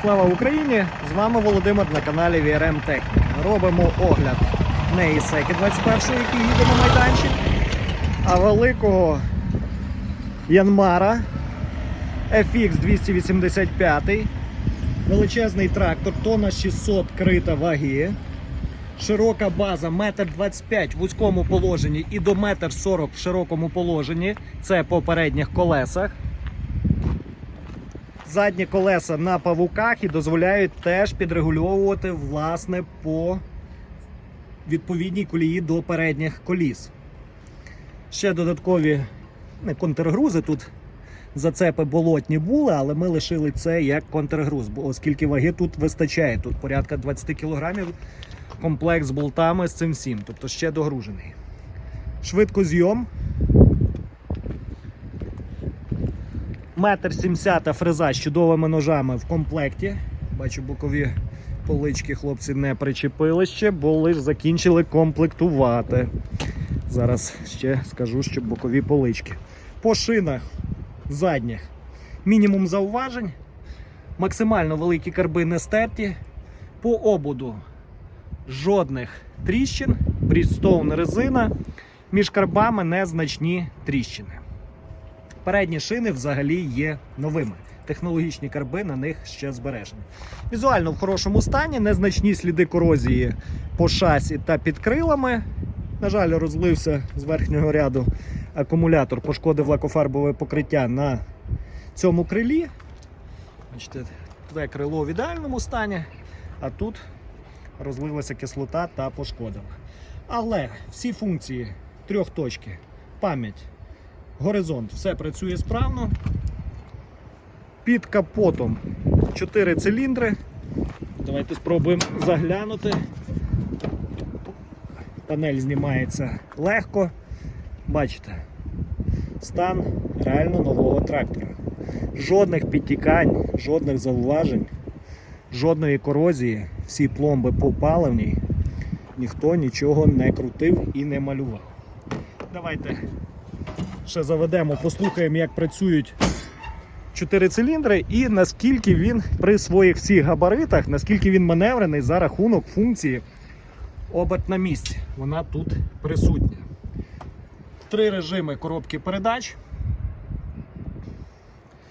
Слава Україні! З вами Володимир на каналі VRM Technic. Робимо огляд не Ісеки 21, який їде на майданчик, а великого Янмара FX 285. Величезний трактор, тонна 600 крита ваги. Широка база 1,25 м в вузькому положенні і до 1,40 м в широкому положенні. Це по передніх колесах. Задні колеса на павуках і дозволяють теж підрегульовувати власне по відповідній колії до передніх коліс. Ще додаткові не контргрузи тут зацепи болотні були, але ми лишили це як контргруз, оскільки ваги тут вистачає. Тут порядка 20 кг комплект з болтами з цим всім, тобто ще догружений. Швидкозйом. Метр сімдесят фреза з чудовими ножами в комплекті. Бачу, бокові полички хлопці не причепили ще, бо лише закінчили комплектувати. Зараз ще скажу, що бокові полички. По шинах задніх мінімум зауважень. Максимально великі карби не стерті. По ободу жодних тріщин, Bridgestone резина. Між карбами незначні тріщини. Передні шини взагалі є новими. Технологічні карби на них ще збережені. Візуально в хорошому стані, незначні сліди корозії по шасі та під крилами. На жаль, розлився з верхнього ряду акумулятор, пошкодив лакофарбове покриття на цьому крилі. Бачите, Це крило в ідеальному стані, а тут розлилася кислота та пошкодила. Але всі функції трьохточки, пам'ять, горизонт, все працює справно. Під капотом 4 циліндри. Давайте спробуємо заглянути. Панель знімається легко. Бачите, стан реально нового трактора. Жодних підтікань, жодних зауважень, жодної корозії, всі пломби попаливні, ніхто нічого не крутив і не малював. Давайте ще заведемо, послухаємо, як працюють 4 циліндри і наскільки він при своїх всіх габаритах, наскільки він маневрений за рахунок функції оберт на місці. Вона тут присутня. Три режими коробки передач.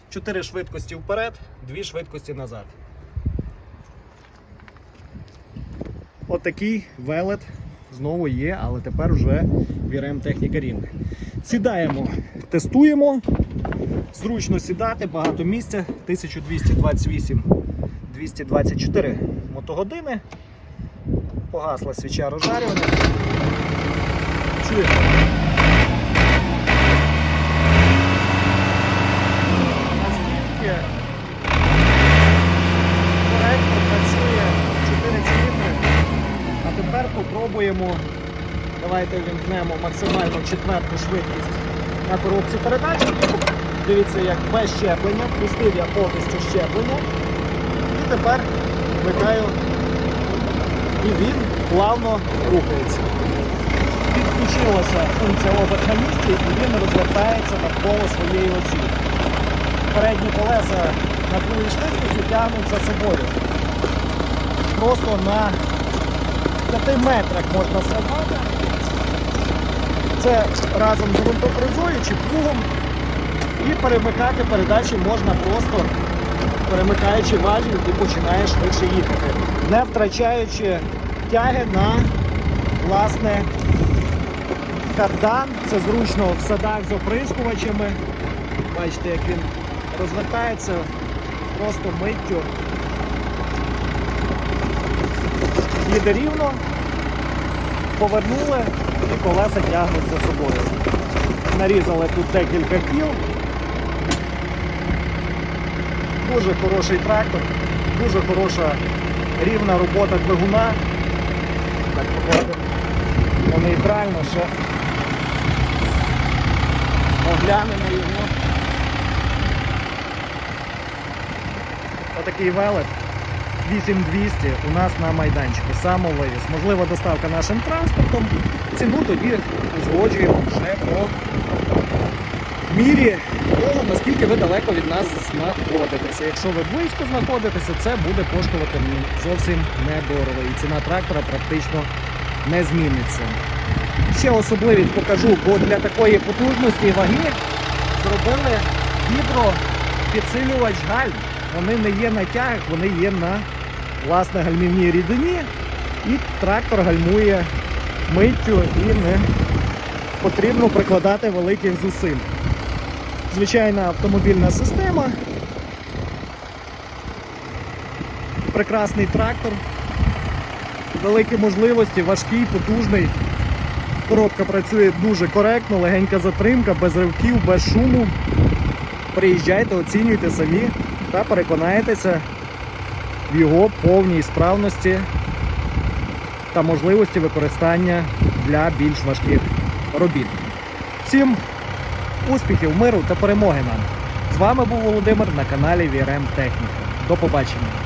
Чотири швидкості вперед, дві швидкості назад. Отакий велет знову є, але тепер вже вірем техніка рівня. Сідаємо, тестуємо. Зручно сідати, багато місця, 1228 224 мотогодини. Погасла свіча розжарювання. Чуєте? Наскільки коректно працює 4 циліндри. А тепер попробуємо. Давайте вімкнемо максимально четверту швидкість на коробці передач. Дивіться, як без щеплення, пустив я повністю щеплення. І тепер вмикаю і він плавно рухається. Підключилася функція оберт на місці і він розвертається навколо своєї осі. Передні колеса на другій швидкості тягнуть за собою. Просто на 5 метрах можна сравнати. Це разом з ґрунтопризою чи плугом. І перемикати передачі можна просто перемикаючи важіль і починаєш швидше їхати, не втрачаючи тяги на власне кардан. Це зручно в садах з оприскувачами. Бачите, як він розвертається просто миттю. Їде рівно, повернули і колеса тягнуть за собою. Нарізали тут декілька кіл. Дуже хороший трактор, дуже хороша рівна робота двигуна. Так, походимо на нейтрально ще оглянемо його. Отакий велет 8200 у нас на майданчику, самовивіз. Можлива доставка нашим транспортом. Ціну тоді узгоджуємо вже по мірі того, наскільки ви далеко від нас знаходитеся. Якщо ви близько знаходитеся, це буде коштувати зовсім недорого. І ціна трактора практично не зміниться. Ще особливість покажу, бо для такої потужності ваги зробили гідропідсилювач гальм. Вони не є на тягах, вони є на власне гальмівній рідині. І трактор гальмує миттю і не потрібно прикладати великих зусиль. Звичайна автомобільна система. Прекрасний трактор. Великі можливості, важкий, потужний. Коробка працює дуже коректно, легенька затримка, без ривків, без шуму. Приїжджайте, оцінюйте самі та переконаєтеся його повній справності та можливості використання для більш важких робіт. Всім успіхів, миру та перемоги нам! З вами був Володимир на каналі VRM Техніка. До побачення!